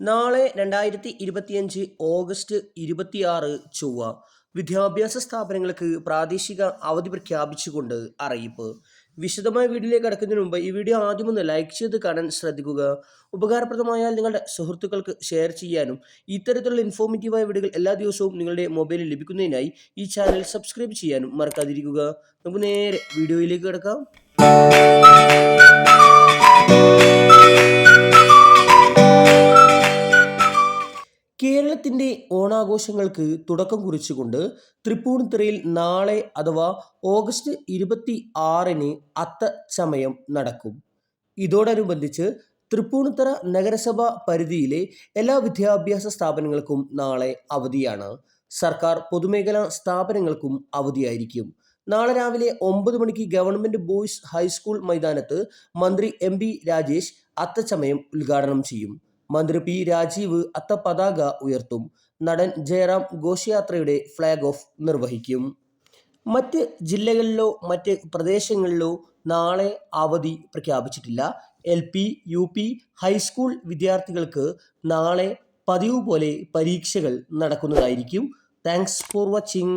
നാളെ രണ്ടായിരത്തി ഇരുപത്തിയഞ്ച് ഓഗസ്റ്റ് ഇരുപത്തിയാറ് ചൊവ്വ വിദ്യാഭ്യാസ സ്ഥാപനങ്ങൾക്ക് പ്രാദേശിക അവധി പ്രഖ്യാപിച്ചുകൊണ്ട് അറിയിപ്പ്. വിശദമായ വീഡിയോയിലേക്ക് കടക്കുന്നതിന് മുമ്പ് ഈ വീഡിയോ ആദ്യമൊന്ന് ലൈക്ക് ചെയ്ത് കാണാൻ ശ്രദ്ധിക്കുക. ഉപകാരപ്രദമായാൽ നിങ്ങളുടെ സുഹൃത്തുക്കൾക്ക് ഷെയർ ചെയ്യാനും ഇത്തരത്തിലുള്ള ഇൻഫോർമേറ്റീവായ വീഡിയോകൾ എല്ലാ ദിവസവും നിങ്ങളുടെ മൊബൈലിൽ ലഭിക്കുന്നതിനായി ഈ ചാനൽ സബ്സ്ക്രൈബ് ചെയ്യാനും മറക്കാതിരിക്കുക. നമുക്ക് നേരെ വീഡിയോയിലേക്ക് കിടക്കാം. കേരളത്തിന്റെ ഓണാഘോഷങ്ങൾക്ക് തുടക്കം കുറിച്ചുകൊണ്ട് തൃപ്പൂണിത്തുറയിൽ നാളെ അഥവാ ഓഗസ്റ്റ് ഇരുപത്തി ആറിന് അത്തച്ചമയം നടക്കും. ഇതോടനുബന്ധിച്ച് തൃപ്പൂണിത്തുറ നഗരസഭ പരിധിയിലെ എല്ലാ വിദ്യാഭ്യാസ സ്ഥാപനങ്ങൾക്കും നാളെ അവധിയാണ്. സർക്കാർ പൊതുമേഖലാ സ്ഥാപനങ്ങൾക്കും അവധിയായിരിക്കും. നാളെ രാവിലെ ഒമ്പത് മണിക്ക് ഗവൺമെന്റ് ബോയ്സ് ഹൈസ്കൂൾ മൈതാനത്ത് മന്ത്രി എം രാജേഷ് അത്തച്ചമയം ഉദ്ഘാടനം ചെയ്യും. മന്ത്രി പി രാജീവ് അത്തപതാക ഉയർത്തും. നടൻ ജയറാം ഘോഷയാത്രയുടെ ഫ്ലാഗ് ഓഫ് നിർവഹിക്കും. മറ്റ് ജില്ലകളിലോ മറ്റ് പ്രദേശങ്ങളിലോ നാളെ അവധി പ്രഖ്യാപിച്ചിട്ടില്ല. L P U P high school വിദ്യാർത്ഥികൾക്ക് നാളെ പതിവ് പോലെ പരീക്ഷകൾ നടക്കുന്നതായിരിക്കും. Thanks for watching.